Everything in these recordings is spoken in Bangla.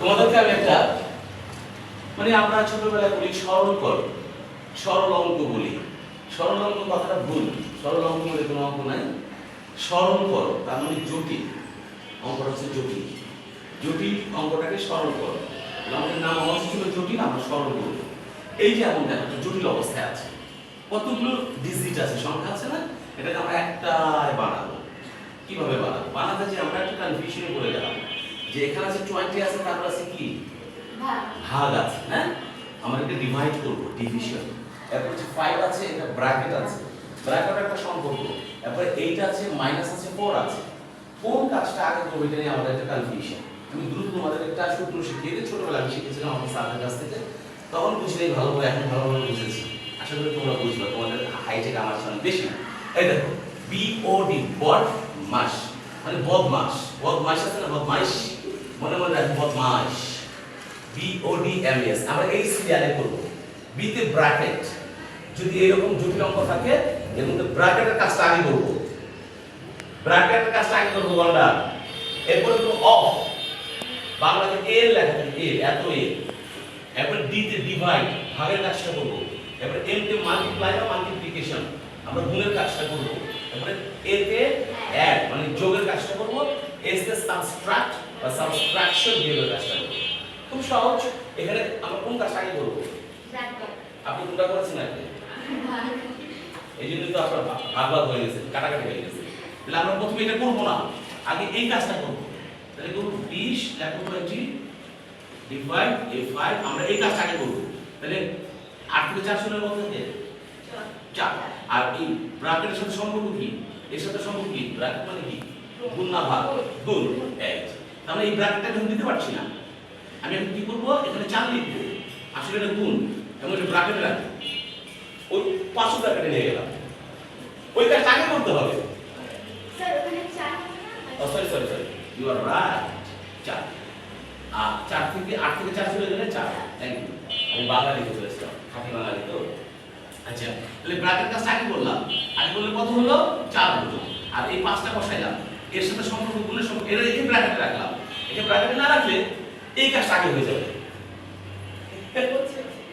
তোমাদেরকে আমি একটা মানে আমরা ছোটবেলায় বলি সরল কর সরল অঙ্ক বলি। সরল অঙ্ক কথাটা ভুল সরল অঙ্ক বলে কোনো অঙ্ক নাই। সরল করো তার মানে জটিল। অঙ্কটা হচ্ছে জটিল। জটিল অঙ্কটাকে সরল করো আমাদের নাম অবস্থা ছিল জটিল, আমরা সরল করব এই যে এমন দেখো জটিল অবস্থায় আছে। কতগুলো ডিজিট আছে? সংখ্যা আছে না? এটাকে আমরা একটাই বানাবো। কীভাবে বানাবো? বানাতে যে আমরা একটা কনফিউশনে গেলাম যে এখানে আছে টোয়েন্টি আছে তারপর আছে কি? ভাগ। আছে হ্যাঁ? আমরা এটা ডিভাইড করব ডিভিশন এরপর হচ্ছে ফাইভ আছে এটা ব্র্যাকেট আছে। ব্র্যাকেট একটা সম্পর্ক। এরপরে এইট আছে মাইনাস আছে ফোর আছে। কোন কাজটা আগে করব এটা নিয়ে আমাদের একটা কনফিউশন আমি দ্রুত তোমাদের একটা সূত্র শিখিয়ে দিই। ছোটবেলা আমি শিখেছিলাম আমার স্যারের কাছ থেকে। তখন বুঝলেই ভালোভাবে এখন ভালোভাবে বুঝেছি। আশা করি তোমরা বুঝবে তোমাদের হাইটেক আমার সামনে বেশি এই দেখো বিওডি বড মাস। মানে বদমাস বদমাস আছে না বদমাইশ? মনে মনে রাখি বদমাস বিওডি এম এস আমরা এই সিরিয়ালে করব। বিতে ব্র্যাকেট যদি এরকম জটিল অঙ্ক থাকে, এর মধ্যে ব্র্যাকেটের কাজটা আগে করব। ব্র্যাকেটের কাজটা আগে করব আমরা এরপরে তো অফ বাংলাতে এ লেখা থাকে এ এত এ এরপর ডি তে ডিভাইড ভাগের কাজটা করব। এরপর এম তে মাল্টিপ্লাই বা মাল্টিপ্লিকেশন আমরা গুণের কাজটা করব। এরপরে এ তে মানে যোগের কাজটা করব এস তে সাবস্ট্রাক্ট বা সাবস্ট্রাকশন বিহেভিয়ার কাজটা করব। খুব সহজ এখানে আমরা কোন কাজটা আগে করব? আপনি কোনটা করেছেন আগে? এই জন্য তো আপনার ভাগ ভাগ হয়ে গেছে কাটাকাটি হয়ে গেছে। তাহলে আমরা প্রথমে এটা করব না আগে এই কাজটা করব। তাহলে করব বিশ লেখো টোয়েন্টি ডিভাইড এ ফাইভ আমরা এই কাজটা আগে করব। তাহলে আট থেকে চার শূন্যের মধ্যে চার। আর এই ব্র্যাকেটের সাথে সম্পর্ক কি? এর সাথে সম্পর্ক কি? ব্র্যাকেট মানে কি? গুণ না ভাগ। গুণ। এক। তাহলে এই ব্র্যাকেটটা এখন দিতে পারছি না। আমি এখন কি করব? এখানে চার লিখব। আসলে এটা গুণ। এবং এটা ব্র্যাকেটে রাখব ওই পাঁচশো ব্র্যাকেটে নিয়ে গেলাম। ওই কাজটা আগে করতে হবে। sorry, sorry, sorry. You are right. চার। আর চার থেকে আট থেকে চার চলে গেলে চার। থ্যাংক ইউ আমি বাংলা লিখে চলেছিলাম খাঁটি বাঙালি তো আচ্ছা তাহলে ব্র্যাকেট কাজটা আগে করলাম আগে করলে কত হলো? চার হলো। আর এই পাঁচটা বসাইলাম। এর সাথে সম্পর্কগুলো এর এই ব্র্যাকেটে রাখলাম এটা ব্র্যাকেটে না রাখলে এই কাজটা আগে হয়ে যাবে।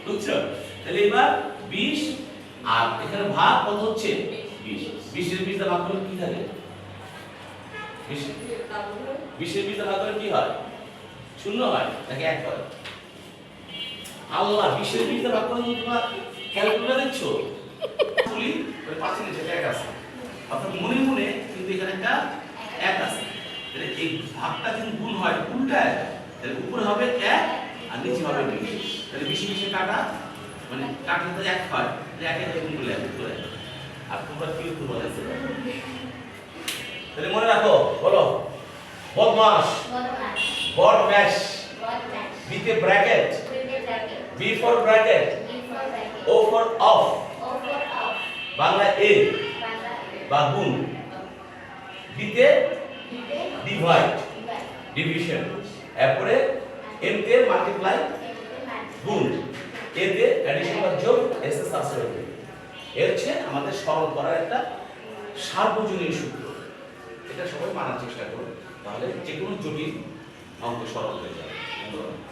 বুঝছ? তাহলে এবার বিশ, আর এখানে ভাগ কত হচ্ছে? বিশ। বিশের বিশ ভাগ করলে কি থাকে? বিশ বিশের বিশ ভাগ করলে কি হয়? শূন্য হয়, নাকি এক হয়? আল্লাহ, বিশের বিশ ভাগ করলে তোমরা ক্যালকুলেটর দেখছ? বলি ওই পাশে নিচে এক আছে। অর্থাৎ মনে মনে কিন্তু এখানে একটা এক আছে। তাহলে এই ভাগটা যদি গুণ হয় উল্টায় তাহলে উপরে হবে এক আর নিচে হবে বিশ। তাহলে বিশে বিশে কাটা মানে কাটলে তো এক হয় তাহলে একে একে গুণ করলে করে আর তোমরা কি উত্তর বলেছ তাহলে মনে রাখো বলো। বদমাস বড ম্যাশ বিতে bracket B for bracket O for of Bangla এ বা গুণ দিতে ডিভাইড ডিভিশন এরপরে এম তে মাল্টিপ্লাই গুণ. এ তে অ্যাডিশন বা যোগ এস এস সাবস্ট্রাক্ট এর হচ্ছে আমাদের সরল করার একটা সার্বজনীন সূত্র। এটা সবাই মানার চেষ্টা করুন, তাহলে যে কোনো জটিল অঙ্ক সরল হয়ে যাবে ধন্যবাদ।